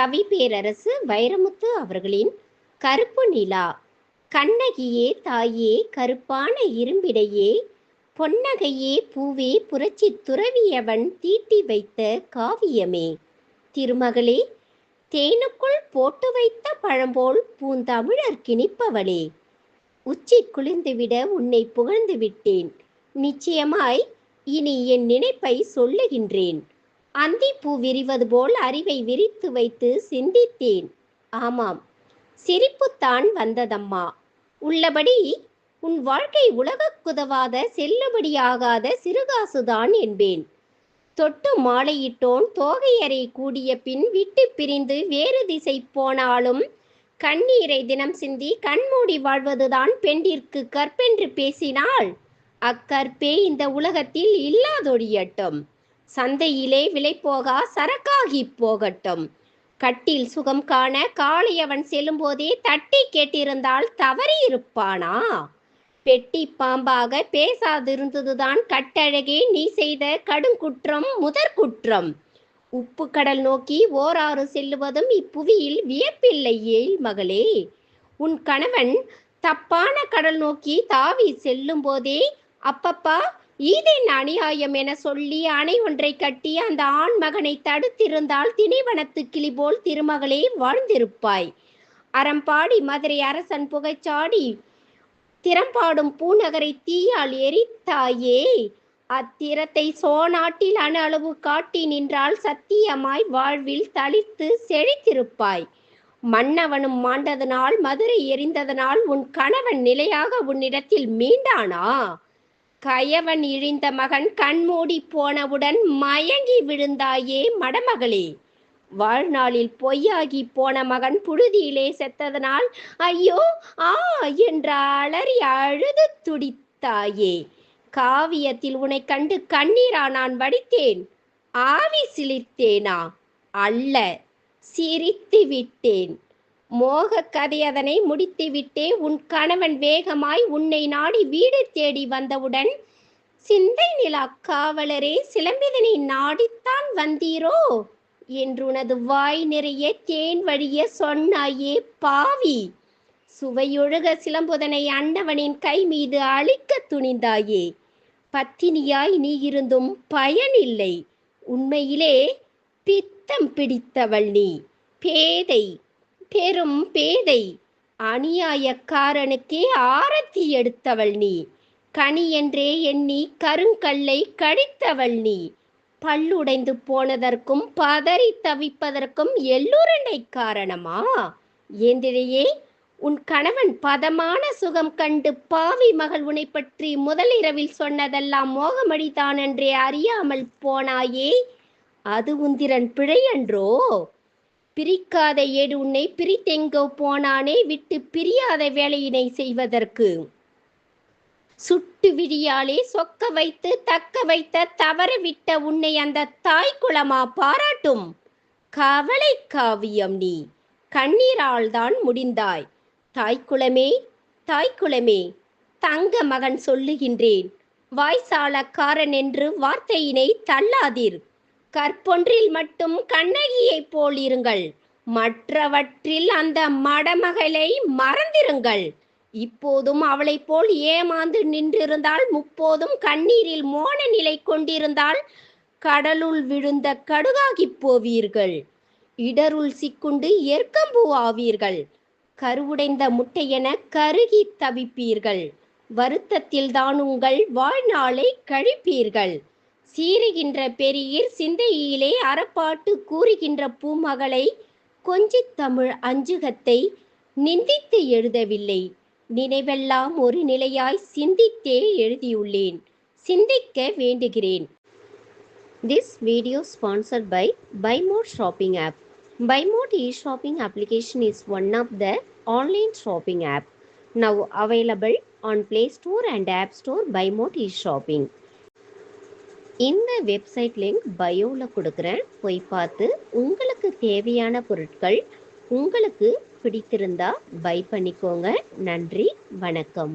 கவி பேரரசு வைரமுத்து அவர்களின் கருப்பு நிலா. கண்ணகியே தாயே கருப்பான இரும்பிடையே பொன்னகையே பூவே புரட்சி துறவியவன் தீட்டி வைத்த காவியமே. திருமகளே தேனுக்குள் போட்டு வைத்த பழம்போல் பூந்தமிழர் கிணிப்பவளே. உச்சி குளிர்ந்துவிட உன்னை புகழ்ந்து விட்டேன். நிச்சயமாய் இனி என் நினைப்பை சொல்லுகின்றேன். அந்திப்பூ விரிவது போல் அறிவை விரித்து வைத்து சிந்தித்தேன். ஆமாம் சிரிப்புத்தான் வந்ததம்மா. உள்ளபடி உன் வாழ்க்கை உலகக்குதவாத செல்லுபடியாகாத சிறுகாசுதான் என்பேன். தொட்டு மாலையிட்டோன் தோகையறை கூடிய பின் விட்டு பிரிந்து வேறு திசை போனாலும் கண்ணீரை தினம் சிந்தி கண்மூடி வாழ்வதுதான் பெண்டிற்கு கற்பென்று பேசினால் அக்கற்பே இந்த உலகத்தில் இல்லாதொழியட்டும். சந்தையிலே விலை போகா சரக்காகி போகட்டும். கட்டில் சுகம் காண காளையவன் செல்லும்போதே தட்டி கேட்டிருந்தால் தவறி இருப்பானா பெட்டி பாம்பாக பேசாதிருந்ததுதான் கட்டழகே நீ செய்த கடுங்குற்றம் முதற் குற்றம். உப்பு கடல் நோக்கி ஓராறு செல்லுவதும் இப்புவியில் வியப்பில்லையே மகளே. உன் கணவன் தப்பான கடல் நோக்கி தாவி செல்லும் போதே அப்பப்பா ஈதேன் அநியாயம் என சொல்லி அணை ஒன்றை கட்டி அந்த ஆண் மகனை தடுத்திருந்தால் திணைவனத்து கிளி போல் திருமகளே வாழ்ந்திருப்பாய். அறம்பாடி மதுரை அரசன் புகைச்சாடி திறம்பாடும் பூநகரை தீயால் எரித்தாயே. அத்திரத்தை சோநாட்டில் அணு அளவு காட்டி நின்றால் சத்தியமாய் வாழ்வில் தளித்து செழித்திருப்பாய். மன்னவனும் மாண்டதனால் மதுரை எரிந்ததனால் உன் கணவன் நிலையாக உன்னிடத்தில் மீண்டானா? கயவன் இழிந்த மகன் கண்மூடி போனவுடன் மயங்கி விழுந்தாயே மடமகளே. வாழ்நாளில் பொய்யாகி போன மகன் புழுதியிலே செத்ததனால் ஐயோ ஆ என்ற அலறி அழுது துடித்தாயே. காவியத்தில் உன்னை கண்டு கண்ணீரா நான் வடித்தேன். ஆவி சிலிர்த்தேனா? அல்ல சிரித்து விட்டேன். மோக கதை அதனை முடித்து விட்டே உன் கணவன் வேகமாய் உன்னை நாடி வீடு தேடி வந்தவுடன் சிந்தை நிலா காவலரே சிலம்பிதனை நாடித்தான் வந்தீரோ? என்று உனது வாய் நிறைய தேன் வழிய சொன்னாயே பாவி. சுவையொழுக சிலம்புதனை அன்னவனின் கை மீது அழிக்க துணிந்தாயே. பத்தினியாய் நீ இருந்தும் பயனில்லை. உண்மையிலே பித்தம் பிடித்தவள் நீ. பேதை பெரும் பேதை. அநியாயக்காரனுக்கே ஆரத்தி எடுத்தவள் நீ. கனி என்றே எண்ணி கருங்கல்லை கடித்தவள் நீ. பல்லுடைந்து போனதற்கும் பதறி தவிப்பதற்கும் எள்ளுரண்டை காரணமா? ஏந்திரையே உன் கணவன் பதமான சுகம் கண்டு பாவி மகள் உன்னை பற்றி முதலிரவில் சொன்னதெல்லாம் மோகமடிதான் என்றே அறியாமல் போனாயே. அது உந்திரன் பிழையன்றோ? பிரிக்காத ஏடு உன்னை பிரித்தெங்கோ போனானே விட்டு பிரியாத வேலையினை செய்வதற்கு. சுட்டு விழியாலே சொக்க வைத்து தக்க வைத்த தவற விட்ட உன்னை அந்த தாய் குளமா பாராட்டும். கவலை காவியம் நீ. கண்ணீரால் தான் முடிந்தாய். தாய்க்குளமே தாய்க்குளமே தங்க மகன் சொல்லுகின்றேன். வாய்சாலக்காரன் என்று வார்த்தையினை தள்ளாதீர். கற்பொன்றில் மட்டும் கண்ணகியைப் போல் இருங்கள் மற்றவற்றில் அந்த மடமகளை மறந்திருங்கள். இப்போதும் அவளைப் போல் ஏமாந்து நின்றிருந்தால் முப்போதும் கண்ணீரில் மோன நிலை கொண்டிருந்தால் கடலுள் விழுந்த கடுகாகிப் போவீர்கள். இடருள் சிக்குண்டு எர்க்கம்பூ ஆவீர்கள். கருவுடைந்த முட்டையென கருகி தவிப்பீர்கள். வருத்தத்தில் தான் உங்கள் வாழ்நாளை கழிப்பீர்கள். சீறுகின்ற பெரியர் சிந்தையிலே அறப்பாட்டு கூறுகின்ற பூமகளை கொஞ்சித் தமிழ் அஞ்சுகத்தை நிந்தித்து எழுதவில்லை. நினைவெல்லாம் ஒரு நிலையாய் சிந்தித்தே எழுதியுள்ளேன். சிந்திக்க வேண்டுகிறேன். This video sponsored by Bymot shopping app Bymot e shopping application is one of the online shopping app now available on play store and app store Bymot e shopping இந்த வெப்சைட் லிங்க் பயோவில் கொடுக்குறேன். போய் பார்த்து உங்களுக்கு தேவையான பொருட்கள் உங்களுக்கு பிடித்திருந்தா by பண்ணிக்கோங்க. நன்றி வணக்கம்.